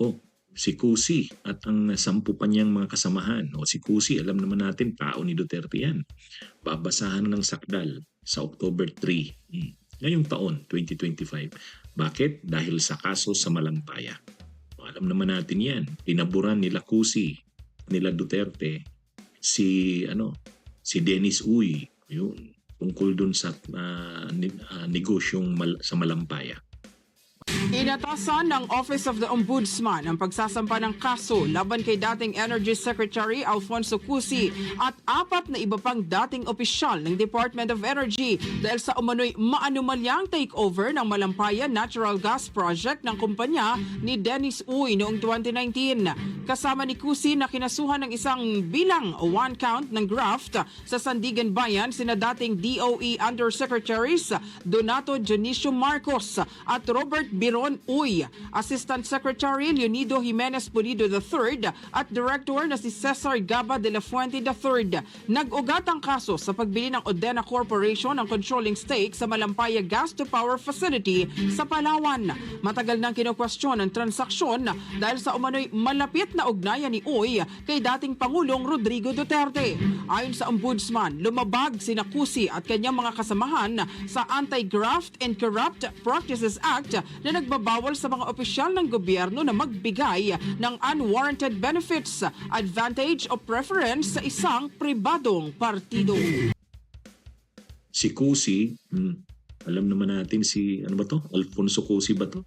Oh, si Kusi at ang sampu pa niyang mga kasamahan. O si Kusi, alam naman natin, tao ni Duterte yan. Babasahan ng sakdal sa October 3. Hmm. Ngayong taon, 2025. Bakit? Dahil sa kaso sa Malampaya. O, alam naman natin yan. Tinaburan nila Kusi, nila Duterte, si ano si Dennis Uy yun tungkol dun sa ah, negosyong mal- sa Malampaya. Inatasan ng Office of the Ombudsman ang pagsasampa ng kaso laban kay dating Energy Secretary Alfonso Cusi at apat na iba pang dating opisyal ng Department of Energy dahil sa umano'y maanumalyang takeover ng Malampaya Natural Gas Project ng kumpanya ni Dennis Uy noong 2019. Kasama ni Cusi na kinasuhan ng isang bilang one count ng graft sa Sandigan Bayan sina dating DOE Undersecretaries Donato Dionisio Marcos at Robert Biron Uy, Assistant Secretary Leonido Jimenez Pulido III at Director na si Cesar Gaba de la Fuente III. Nag-ugat ang kaso sa pagbili ng Odena Corporation ng controlling stake sa Malampaya Gas to Power Facility sa Palawan. Matagal nang kinukwestiyon ang transaksyon dahil sa umano'y malapit na ugnayan ni Uy kay dating Pangulong Rodrigo Duterte. Ayon sa Ombudsman, lumabag si Nakusi at kanyang mga kasamahan sa Anti-Graft and Corrupt Practices Act na nagbabawal sa mga opisyal ng gobyerno na magbigay ng unwarranted benefits, advantage o preference sa isang pribadong partido. Si Kusi, hmm, alam naman natin si ano ba to? Alfonso Kusi ba to?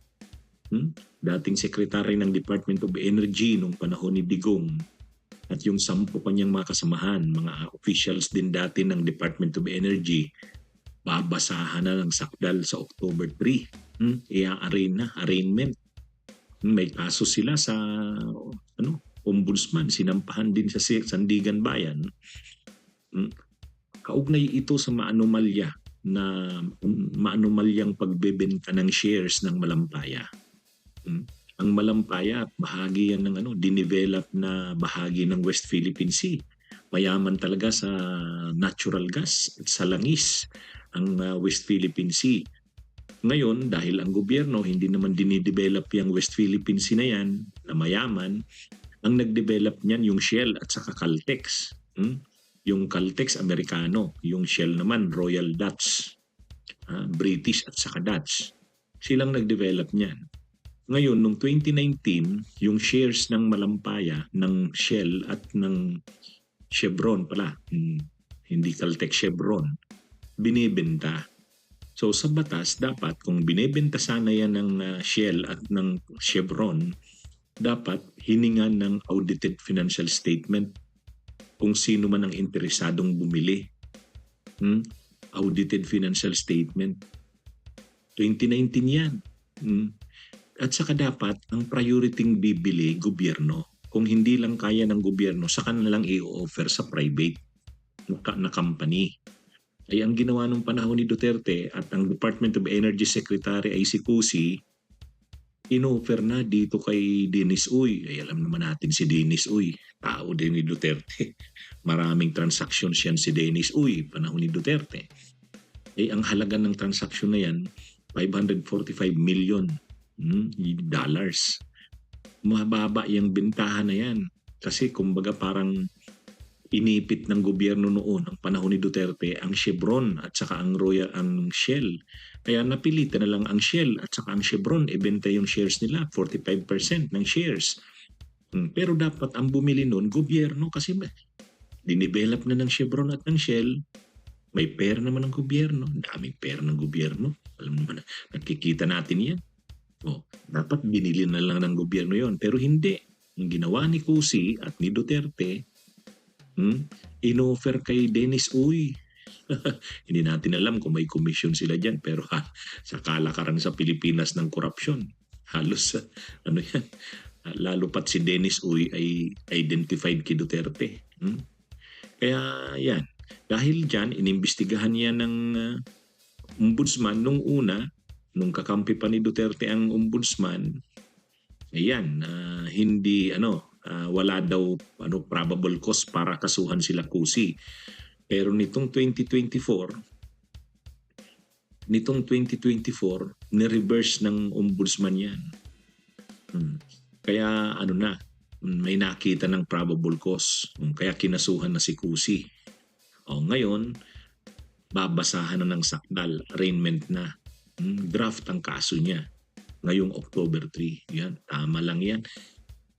Hmm? Dating sekretary ng Department of Energy nung panahon ni Digong at yung sampu pa niyang mga kasamahan, mga officials din dati ng Department of Energy, babasahan na ng sakdal sa October 3. Hmm? I-arraign na, arraignment. Hmm, May kaso sila sa ano, ombudsman, sinampahan din sa Sandigan Bayan. Hmm? Kaugnay ito sa maanomalya na um, maanomalyang pagbebenta ng shares ng Malampaya. Hmm? Ang Malampaya, bahagi yan ng ano, dinevelop na bahagi ng West Philippine Sea. Mayaman talaga sa natural gas at sa langis ang uh, West Philippine Sea. Ngayon, dahil ang gobyerno hindi naman dinidevelop yung West Philippine Sea na yan, na mayaman, ang nagdevelop niyan yung Shell at saka Caltex. Hmm? Yung Caltex Amerikano, yung Shell naman Royal Dutch, ah, British at saka Dutch. Silang nagdevelop niyan. Ngayon, nung 2019, yung shares ng Malampaya, ng Shell at ng Chevron pala, hmm, hindi Caltex Chevron, binibenta. So sa batas, dapat kung binibenta sana yan ng ah, Shell at ng Chevron, dapat hiningan ng audited financial statement kung sino man ang interesadong bumili. Hmm? Audited financial statement. 2019 yan. Hmm? At saka dapat, ang priority bibili, gobyerno. Kung hindi lang kaya ng gobyerno, saka na lang i-offer sa private na, na company. Ay ang ginawa nung panahon ni Duterte at ang Department of Energy Secretary ay si Cusi, in-offer na dito kay Dennis Uy. Ay alam naman natin si Dennis Uy, tao din ni Duterte. Maraming transactions yan si Dennis Uy, panahon ni Duterte. Ay ang halaga ng transaksyon na yan, 545 million hmm, dollars. Mababa yung bentahan na yan. Kasi kumbaga parang inipit ng gobyerno noon ang panahon ni Duterte ang Chevron at saka ang Royal ang Shell. Kaya napilitan na lang ang Shell at saka ang Chevron ibenta yung shares nila 45% ng shares. Hmm, Pero dapat ang bumili noon gobyerno kasi dinevelop na ng Chevron at ng Shell. May pera naman ng gobyerno. Ang Daming pera ng gobyerno. Alam naman, nakikita natin yan. Oh, dapat binili na lang ng gobyerno yon Pero hindi. Yung ginawa ni Cusi at ni Duterte, Hmm? Inoffer kay Dennis Uy. Hindi natin alam kung may commission sila dyan pero ha, sa kalakaran sa Pilipinas ng korupsyon. Halos ano yan, lalo pat si Dennis Uy ay identified kay Duterte. Hmm? Kaya yan, dahil dyan inimbestigahan niya ng ah, ombudsman nung una, nung kakampi pa ni Duterte ang ombudsman, ayan, ah, hindi ano, ah, wala daw ano probable cause para kasuhan sila Kusi. Pero nitong 2024, nitong 2024, ni-reverse ng ombudsman yan. Hmm. Kaya ano na, mm, may nakita ng probable cause. Mm, Kaya kinasuhan na si Kusi. O ngayon, babasahan na ng sakdal, arraignment na. Mm, Draft ang kaso niya ngayong October 3. Yan, tama lang yan.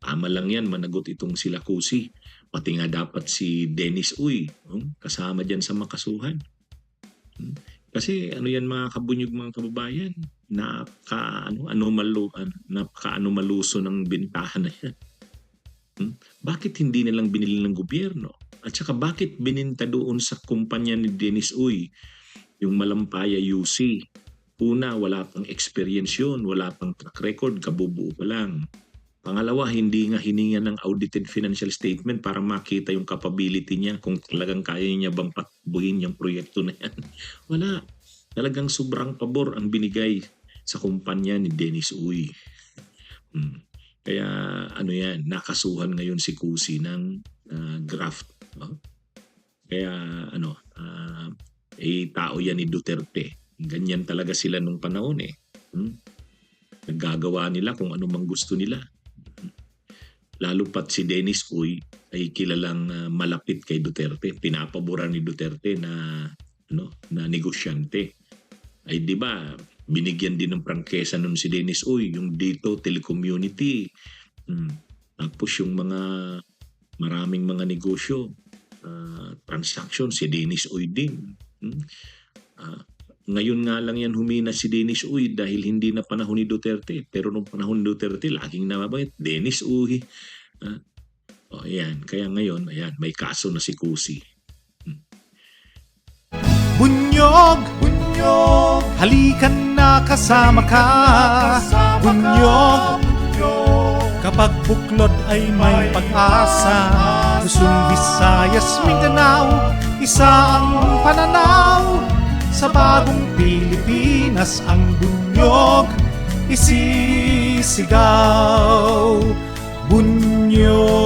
Tama lang yan, managot itong sila Kusi. Pati nga dapat si Dennis Uy, kasama dyan sa makasuhan. Mm. Kasi ano yan mga kabunyog mga kababayan, napaka ano anomalo napaka anomaluso ng bintahan na yan. Hmm? Bakit hindi nilang binili ng gobyerno? At saka bakit bininta doon sa kumpanya ni Dennis Uy yung Malampaya UC? Una, wala pang experience yun, wala pang track record, kabubuo pa lang. Pangalawa, hindi nga hininga ng audited financial statement para makita yung capability niya kung talagang kaya niya bang patbuhin yung proyekto na yan. Wala. Talagang sobrang pabor ang binigay sa kumpanya ni Dennis Uy. Hmm. Kaya ano yan, nakasuhan ngayon si Kusi ng ah, graft. no? Kaya ano, ah, eh tao yan ni Duterte. Ganyan talaga sila nung panahon eh. Hmm? Naggagawa nila kung ano mang gusto nila. Lalo pat si Dennis Uy ay kilalang ah, malapit kay Duterte. Pinapaboran ni Duterte na ano, na negosyante. Ay di ba, binigyan din ng prangkesa nun si Dennis Uy, yung dito telecommunity. Hmm. Tapos yung mga maraming mga negosyo, ah, transaction, si Dennis Uy din. Hmm. Ah, ngayon nga lang yan humina si Dennis Uy dahil hindi na panahon ni Duterte. Pero nung panahon ni Duterte, laging nababanggit, Dennis Uy. Ah, o ayan, kaya ngayon, ayan, may kaso na si Kusi. Bunyog, bunyog, halikan na kasama ka. Bunyog, kapag buklod ay may pag-asa. Luzon, Visayas, Mindanao, isa ang pananaw. Sa bagong Pilipinas ang bunyog isisigaw. Bunyog.